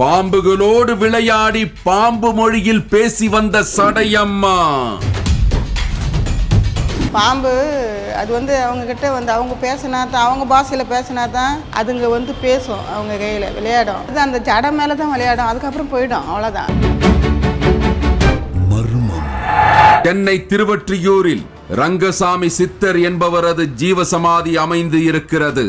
பாம்புகளோடு விளையாடி பாம்பு மொழியில் பேசி வந்த சடையம்மா. பாம்பு அது வந்து அவங்க கிட்ட வந்து அவங்க பேசினா தான் அவங்க பாஷையில் பேசினா தான் அதுங்க வந்து பேசும் அவங்க கையில் விளையாடும். அது அந்த ஜடை மேலே தான் விளையாடும் அதுக்கப்புறம் போயிடும் அவ்வளோதான் சென்னை திருவொற்றியூரில் ரங்கசாமி சித்தர் என்பவரது ஜீவசமாதி அமைந்து இருக்கிறது.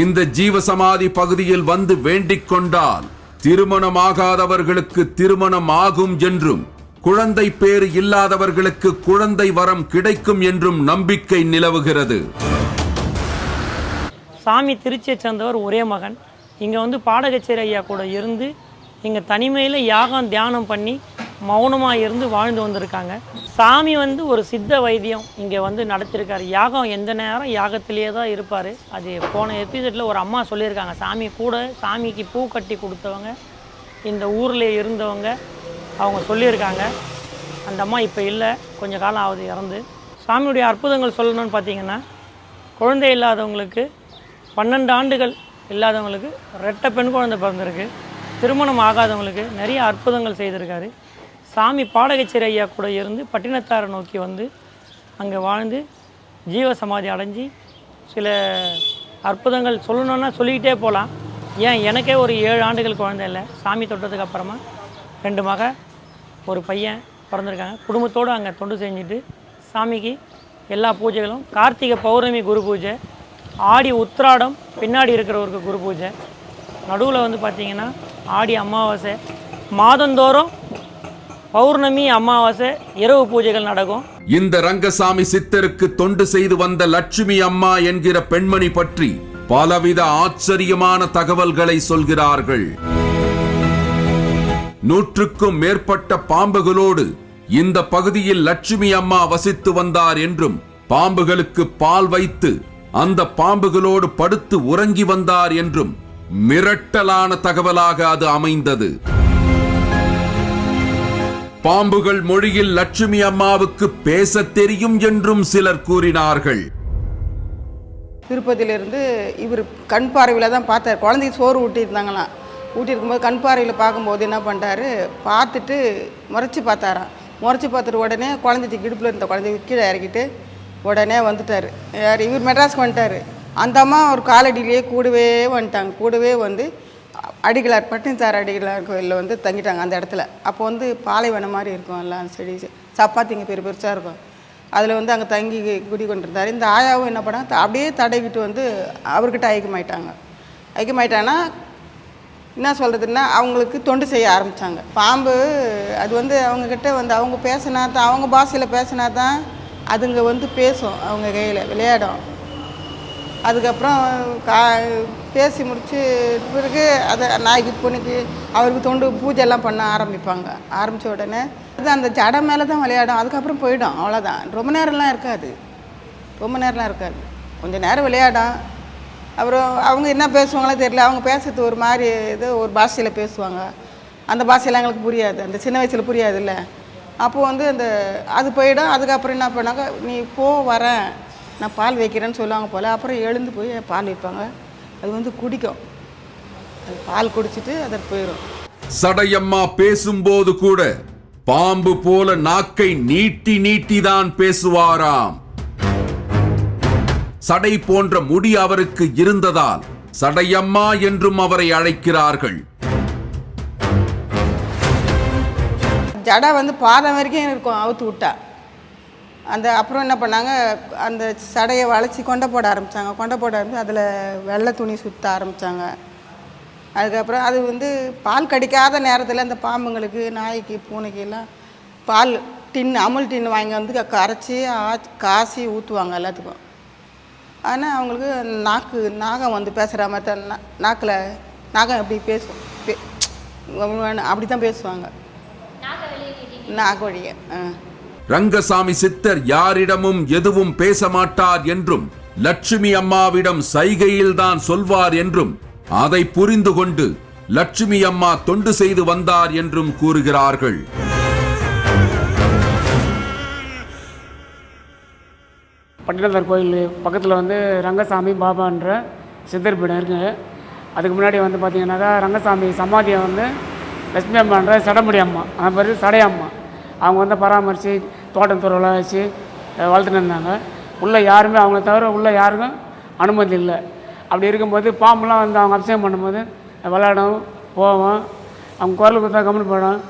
இந்த ஜீவசமாதி பகுதியில் வந்து வேண்டிக் கொண்டால் திருமணமாகாதவர்களுக்கு திருமணம் ஆகும் என்றும் குழந்தை பேறு இல்லாதவர்களுக்கு குழந்தை வரம் கிடைக்கும் என்றும் நம்பிக்கை நிலவுகிறது. சாமி திருச்சியை சேர்ந்தவர் ஒரே மகன். இங்கே வந்து பாடகச்சேரி ஐயா கூட இருந்து இங்கே தனிமையில் யாகம் தியானம் பண்ணி மௌனமாக இருந்து வாழ்ந்து வந்திருக்காங்க. சாமி வந்து ஒரு சித்த வைத்தியம் இங்கே வந்து நடத்திருக்காரு. யாகம் எந்த நேரம் யாகத்திலேயே தான் இருப்பார். அது போன எபிசோடில் ஒரு அம்மா சொல்லியிருக்காங்க. சாமி கூட சாமிக்கு பூ கட்டி கொடுத்தவங்க இந்த ஊரில் இருந்தவங்க அவங்க சொல்லியிருக்காங்க. அந்த அம்மா இப்போ இல்லை. கொஞ்சம் காலம் ஆகுது இறந்து. சாமியுடைய அற்புதங்கள் சொல்லணும்னு பார்த்தீங்கன்னா குழந்தை இல்லாதவங்களுக்கு பன்னெண்டு ஆண்டுகள் இல்லாதவங்களுக்கு ரெட்டை பெண் குழந்தை பிறந்திருக்கு. திருமணம் ஆகாதவங்களுக்கு நிறைய அற்புதங்கள் செய்திருக்காரு. சாமி பாடகச்சேரி ஐயா கூட இருந்து பட்டினத்தாரை நோக்கி வந்து அங்கே வாழ்ந்து ஜீவ சமாதி அடைஞ்சு சில அற்புதங்கள் சொல்லணுன்னா சொல்லிக்கிட்டே போகலாம் ஏன் எனக்கே ஒரு ஏழு ஆண்டுகள் குழந்தை இல்லை. சாமி தொட்டதுக்கு அப்புறமா ரெண்டு மக ஒரு பையன் பிறந்திருக்காங்க. குடும்பத்தோடு அங்கே தொண்டு செஞ்சுட்டு சாமிக்கு எல்லா பூஜைகளும் கார்த்திகை பௌர்ணமி குரு பூஜை ஆடி உத்திராடம் பின்னாடி இருக்கிறவருக்கு குரு பூஜை. நடுவில் வந்து பார்த்திங்கன்னா ஆடி அமாவாசை. மாதந்தோறும் பௌர்ணமி அமாவாசை இரவு பூஜைகள் நடக்கும். இந்த ரங்கசாமி சித்தருக்கு தொண்டு செய்து வந்த லட்சுமி அம்மா என்கிற பெண்மணி பற்றி பலவித ஆச்சரியமான தகவல்களை சொல்கிறார்கள். நூற்றுக்கும் மேற்பட்ட பாம்புகளோடு இந்த பகுதியில் லட்சுமி அம்மா வசித்து வந்தார் என்றும் பாம்புகளுக்கு பால் வைத்து அந்த பாம்புகளோடு படுத்து உறங்கி வந்தார் என்றும் மிரட்டலான தகவலாக அது அமைந்தது. பாம்புகள் மொழியில் லட்சுமி அம்மாவுக்கு பேசத் தெரியும் என்றும் சிலர் கூறினார்கள். திருப்பதியிலேருந்து இவர் கண் பார்வையில் தான் பார்த்தார். குழந்தைக்கு சோறு ஊட்டியிருந்தாங்களாம். ஊட்டியிருக்கும்போது கண் பார்வையில் பார்க்கும்போது என்ன பண்ணிட்டாரு பார்த்துட்டு முறைச்சி பார்த்தாராம். முறைச்சி பார்த்துட்டு உடனே குழந்தைக்கு கிடுப்பில் இருந்த குழந்தைய கீழே இறக்கிட்டு உடனே வந்துட்டார். யார் இவர் மெட்ராஸ்க்கு வந்துட்டார். அந்த அம்மா ஒரு காலடியிலேயே கூடவே வந்துட்டாங்க. கூடவே வந்து அடிகளார் பட்டினத்தார் அடிகளார் கோயிலில் வந்து தங்கிட்டாங்க அந்த இடத்துல. அப்போ வந்து பாலைவனம் மாதிரி இருக்கும் எல்லாம் செடி சப்பாத்திங்க பெரிய பெருசாக இருக்கும். அதில் வந்து அங்கே தங்கி குடி கொண்டிருந்தார். இந்த ஆயாவும் என்ன பண்ணாங்க த- அப்படியே தடவிட்டு வந்து அவர்கிட்ட ஐக்கியமாயிட்டாங்க. ஐக்கியமாயிட்டாங்கன்னா என்ன சொல்கிறதுன்னா அவங்களுக்கு தொண்டு செய்ய ஆரம்பித்தாங்க பாம்பு அது வந்து அவங்கக்கிட்ட வந்து அவங்க பேசினா தான் அவங்க பாஷையில் பேசினா தான் அதுங்க வந்து பேசும் அவங்க கையில் விளையாடும். அதுக்கப்புறம் கா பேசி முடிச்சு பிறகு அதை நாய்க்கு பொண்ணுக்கு அவருக்கு தொண்டு பூஜைலாம் பண்ண ஆரம்பிப்பாங்க. ஆரம்பித்த உடனே அது அந்த ஜடை மேலே தான் விளையாடும். அதுக்கப்புறம் போயிடும். அவ்வளோதான் ரொம்ப நேரம்லாம் இருக்காது. ரொம்ப நேரம்லாம் இருக்காது. கொஞ்சம் நேரம் விளையாடும். அப்புறம் அவங்க என்ன பேசுவாங்களோ தெரியல. அவங்க பேசுறது ஒரு மாதிரி ஏதோ ஒரு பாஷையில் பேசுவாங்க. அந்த பாஷையெல்லாம் எங்களுக்கு புரியாது. அந்த சின்ன வயசில் புரியாதுல்ல. அப்போது வந்து அந்த அது போயிடும். அதுக்கப்புறம் என்ன பண்ணாங்க நீ போ வரேன். நான் பால் வைக்கிறேன்னு சொல்லுவாங்க போல். அப்புறம் எழுந்து போய் பால் வைப்பாங்க. அது வந்து குடிக்கும். அது பால் குடிச்சிட்டு அதை போயிடும் சடையம்மா பேசும்போது கூட பாம்பு போல நாக்கை நீட்டி நீட்டிதான் பேசுவாராம். சடை போன்ற முடி அவருக்கு இருந்ததால் சடையம்மா என்றும் அவரை அழைக்கிறார்கள். ஜடை வந்து பாதம் வரைக்கும் இருக்கும் அவுத்து விட்டா. அந்த அப்புறம் என்ன பண்ணாங்க அந்த சடையை வளைச்சி கொண்டை போட ஆரம்பித்தாங்க கொண்டை போட ஆரம்பிச்சு அதில் வெள்ளை துணி சுற்ற ஆரம்பித்தாங்க அதுக்கப்புறம் அது வந்து பால் கடிக்காத நேரத்தில் அந்த பாம்புங்களுக்கு நாய்க்கு பூனைக்கு எல்லாம் பால் டின்னு அமுல் டின்னு வாங்கி வந்து கரைச்சி ஆ- காசி ஊற்றுவாங்க எல்லாத்துக்கும். ஆனால் அவங்களுக்கு நாக்கு நாகம் வந்து பேசுகிற மாதிரி தான் நாக்கில் நாகம் எப்படி பேசும். பே அப்படி தான் பேசுவாங்க. நாக்கு வழிய ஆ. ரங்கசாமி சித்தர் யாரிடமும் எதுவும் பேச மாட்டார் என்றும் லட்சுமி அம்மாவிடம் சைகையில்தான் சொல்வார் என்றும் அதை புரிந்து கொண்டு லட்சுமி அம்மா தொண்டு செய்து வந்தார் என்றும் கூறுகிறார்கள். பட்டினத்தார் கோயில் பக்கத்தில் வந்து ரங்கசாமி பாபான்ற சித்தர் பீடம் இருக்கு. அதுக்கு முன்னாடி வந்து பார்த்தீங்கன்னாக்கா ரங்கசாமி சமாதியை வந்து லட்சுமி அம்மான்ற சடமுடி அம்மா அது பேர் சடையம்மா. அவங்க வந்து பராமரித்து தோட்டம் துறவெல்லாம் வச்சு வளர்த்துன்னு இருந்தாங்க. உள்ளே யாருமே அவங்கள தவிர உள்ளே யாருக்கும் அனுமதி இல்லை. அப்படி இருக்கும்போது பாம்புலாம் வந்து அவங்க அபிஷேகம் பண்ணும்போது விளையாடும் போவோம் அவங்க குரல் கொடுத்தா கம்முன்னு போயிடும்.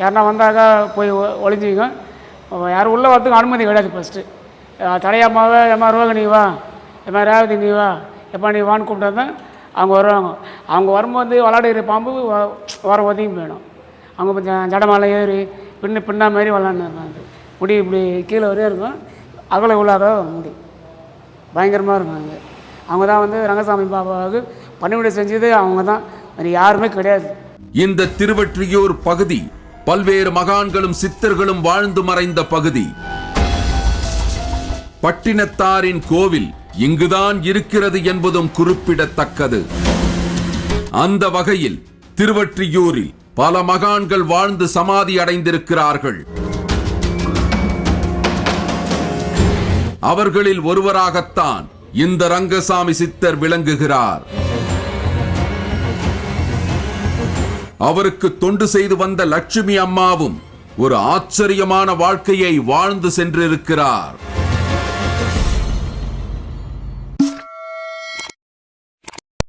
யாருனா வந்தாக்கா போய் ஒ- ஒளிஞ்சிக்கும். யாரும் உள்ளே வரத்துக்கு அனுமதி கிடையாது ஃபஸ்ட்டு தடையாமாவே எம்மா நீ வா. எம்மா ரேவதி நீ வா. எப்பா நீ வான்னு கூப்பிட்டா தான் அவங்க வருவாங்க. அவங்க வரும்போது விளாடுகிற பாம்பு வர ஒதுங்கி போயிடும். அவங்க கொஞ்சம் ஜடமால ஏறி பின்ன பின்னா மாதிரி விளாட்னு இருப்பாங்க முடி இப்படி கீழே வரையும் இருக்கும். அகல உள்ளாக முடி. பயங்கரமாக இருக்கும் அங்கே அவங்க தான் வந்து ரங்கசாமி பாபாவுக்கு பணிவிடை செஞ்சது அவங்க தான். வேறு யாருமே கிடையாது. இந்த திருவற்றியூர் பகுதி பல்வேறு மகான்களும் சித்தர்களும் வாழ்ந்து மறைந்த பகுதி. பட்டினத்தாரின் கோவில் இங்குதான் இருக்கிறது என்பதும் குறிப்பிடத்தக்கது. அந்த வகையில் திருவற்றியூரில் பல மகான்கள் வாழ்ந்து சமாதி அடைந்திருக்கிறார்கள். அவர்களில் ஒருவராகத்தான் இந்த ரங்கசாமி சித்தர் விளங்குகிறார். அவருக்கு தொண்டு செய்து வந்த லட்சுமி அம்மாவும் ஒரு ஆச்சரியமான வாழ்க்கையை வாழ்ந்து சென்றிருக்கிறார்.